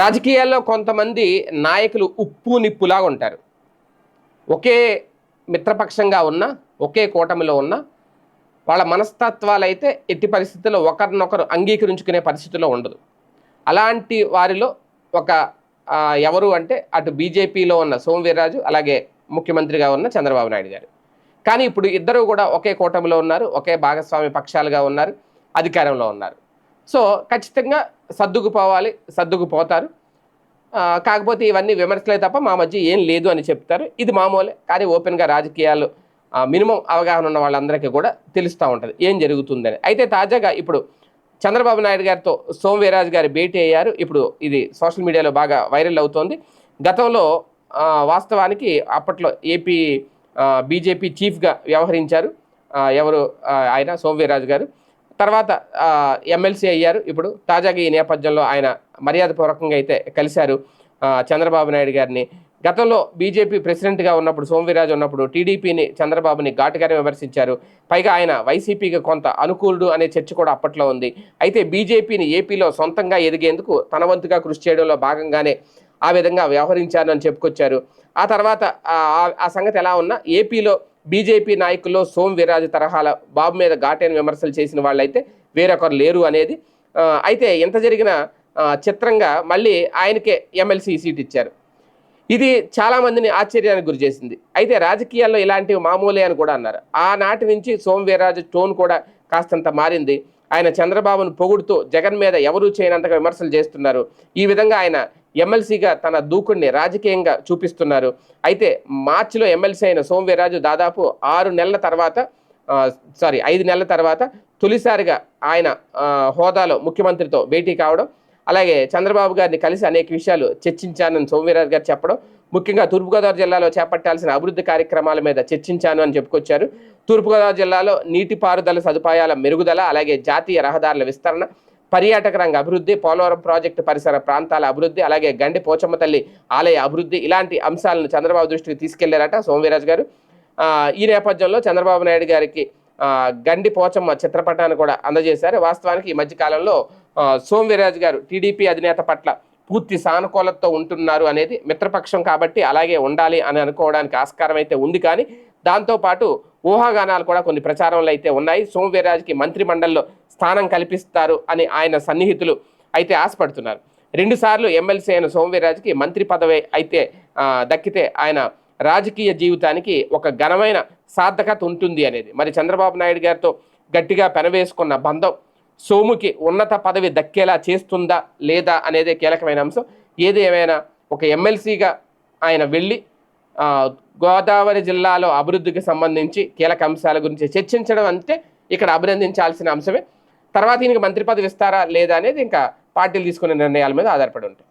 రాజకీయాల్లో కొంతమంది నాయకులు ఉప్పు నిప్పులాగా ఉంటారు. ఒకే మిత్రపక్షంగా ఉన్న ఒకే కూటమిలో ఉన్న వాళ్ళ మనస్తత్వాలు అయితే ఎట్టి పరిస్థితుల్లో ఒకరినొకరు అంగీకరించుకునే పరిస్థితిలో ఉండదు. అలాంటి వారిలో ఒక ఎవరు అంటే అటు బీజేపీలో ఉన్న సోమవీర్రాజు అలాగే ముఖ్యమంత్రిగా ఉన్న చంద్రబాబు నాయుడు గారు. కానీ ఇప్పుడు ఇద్దరు కూడా ఒకే కూటమిలో ఉన్నారు ఒకే భాగస్వామి పక్షాలుగా ఉన్నారు అధికారంలో ఉన్నారు. సో ఖచ్చితంగా సర్దుకుపోవాలి సర్దుకుపోతారు. కాకపోతే ఇవన్నీ విమర్శలే తప్ప మా మధ్య ఏం లేదు అని చెప్తారు. ఇది మామూలే కానీ ఓపెన్గా రాజకీయాలు మినిమం అవగాహన ఉన్న వాళ్ళందరికీ కూడా తెలుస్తూ ఉంటుంది ఏం జరుగుతుందని. అయితే తాజాగా ఇప్పుడు చంద్రబాబు నాయుడు గారితో సోమవీరాజు గారు భేటీ అయ్యారు. ఇప్పుడు ఇది సోషల్ మీడియాలో బాగా వైరల్ అవుతోంది. గతంలో వాస్తవానికి అప్పట్లో ఏపీ బీజేపీ చీఫ్గా వ్యవహరించారు. ఎవరు? ఆయన సోమవీరాజు గారు. తర్వాత ఎమ్మెల్సీ అయ్యారు. ఇప్పుడు తాజాగా ఈ నేపథ్యంలో ఆయన మర్యాదపూర్వకంగా అయితే కలిశారు. చంద్రబాబు నాయుడు గారిని. గతంలో బీజేపీ ప్రెసిడెంట్గా ఉన్నప్పుడు సోమవీరాజు ఉన్నప్పుడు టీడీపీని చంద్రబాబుని ఘాటుగానే విమర్శించారు. పైగా ఆయన వైసీపీకి కొంత అనుకూలుడు అనే చర్చ కూడా అప్పట్లో ఉంది. అయితే బీజేపీని ఏపీలో సొంతంగా ఎదిగేందుకు తన వంతుగా కృషి చేయడంలో భాగంగానే ఆ విధంగా వ్యవహరించారు అని చెప్పుకొచ్చారు. ఆ తర్వాత ఆ సంగతి ఎలా ఉన్నా ఏపీలో బీజేపీ నాయకుల్లో సోమ్ వీరాజు తరహాల బాబు మీద ఘాటైన విమర్శలు చేసిన వాళ్ళైతే వేరొకరు లేరు అనేది అయితే ఎంత జరిగినా చిత్రంగా మళ్ళీ ఆయనకే ఎమ్మెల్సీ సీట్ ఇచ్చారు. ఇది చాలామందిని ఆశ్చర్యానికి గురి చేసింది. అయితే రాజకీయాల్లో ఇలాంటివి మామూలే అని కూడా అన్నారు. ఆనాటి నుంచి సోమ్ వీరాజు టోన్ కూడా కాస్తంత మారింది. ఆయన చంద్రబాబును పొగుడుతూ జగన్ మీద ఎవరూ చేయనంతగా విమర్శలు చేస్తున్నారు. ఈ విధంగా ఆయన ఎమ్మెల్సీగా తన దూకుడిని రాజకీయంగా చూపిస్తున్నారు. అయితే మార్చిలో ఎమ్మెల్సీ అయిన సోమవీరాజు దాదాపు ఆరు నెలల తర్వాత సారీ ఐదు నెలల తర్వాత తొలిసారిగా ఆయన హోదాలో ముఖ్యమంత్రితో భేటీ కావడం అలాగే చంద్రబాబు గారిని కలిసి అనేక విషయాలు చర్చించానని సోమవీరాజు గారు చెప్పడం ముఖ్యంగా తూర్పుగోదావరి జిల్లాలో చేపట్టాల్సిన అభివృద్ధి కార్యక్రమాల మీద చర్చించాను అని చెప్పుకొచ్చారు. తూర్పుగోదావరి జిల్లాలో నీటిపారుదల సదుపాయాల మెరుగుదల అలాగే జాతీయ రహదారుల విస్తరణ పర్యాటక రంగ అభివృద్ధి పోలవరం ప్రాజెక్టు పరిసర ప్రాంతాల అభివృద్ధి అలాగే గండి పోచమ్మ తల్లి ఆలయ అభివృద్ధి ఇలాంటి అంశాలను చంద్రబాబు దృష్టికి తీసుకెళ్ళారట సోమవీరాజు గారు. ఈ నేపథ్యంలో చంద్రబాబు నాయుడు గారికి గండి పోచమ్మ చిత్రపటాన్ని కూడా అందజేశారు. వాస్తవానికి ఈ మధ్యకాలంలో సోమవీరాజు గారు టీడీపీ అధినేత పట్ల పూర్తి సానుకూలతతో ఉంటున్నారు అనేది మిత్రపక్షం కాబట్టి అలాగే ఉండాలి అని అనుకోవడానికి ఆస్కారం అయితే ఉంది కానీ దాంతోపాటు ఊహాగానాలు కూడా కొన్ని ప్రచారంలో అయితే ఉన్నాయి. సోమవీర్రాజుకి మంత్రి మండలిలో స్థానం కల్పిస్తారు అని ఆయన సన్నిహితులు అయితే ఆశపడుతున్నారు. రెండుసార్లు ఎమ్మెల్సీ అయిన సోమవీర్రాజుకి మంత్రి పదవి అయితే దక్కితే ఆయన రాజకీయ జీవితానికి ఒక ఘనమైన సార్థకత ఉంటుంది అనేది. మరి చంద్రబాబు నాయుడు గారితో గట్టిగా పెనవేసుకున్న బంధం సోముకి ఉన్నత పదవి దక్కేలా చేస్తుందా లేదా అనేదే కీలకమైన అంశం. ఏది ఏమైనా ఒక ఎమ్మెల్సీగా ఆయన వెళ్ళి గోదావరి జిల్లాలో అభివృద్ధికి సంబంధించి కీలక అంశాల గురించి చర్చించడం అంటే ఇక్కడ అభినందించాల్సిన అంశమే. తర్వాత ఈయనకి మంత్రి పదవి ఇస్తారా లేదా అనేది ఇంకా పార్టీలు తీసుకునే నిర్ణయాల మీద ఆధారపడి ఉంటాయి.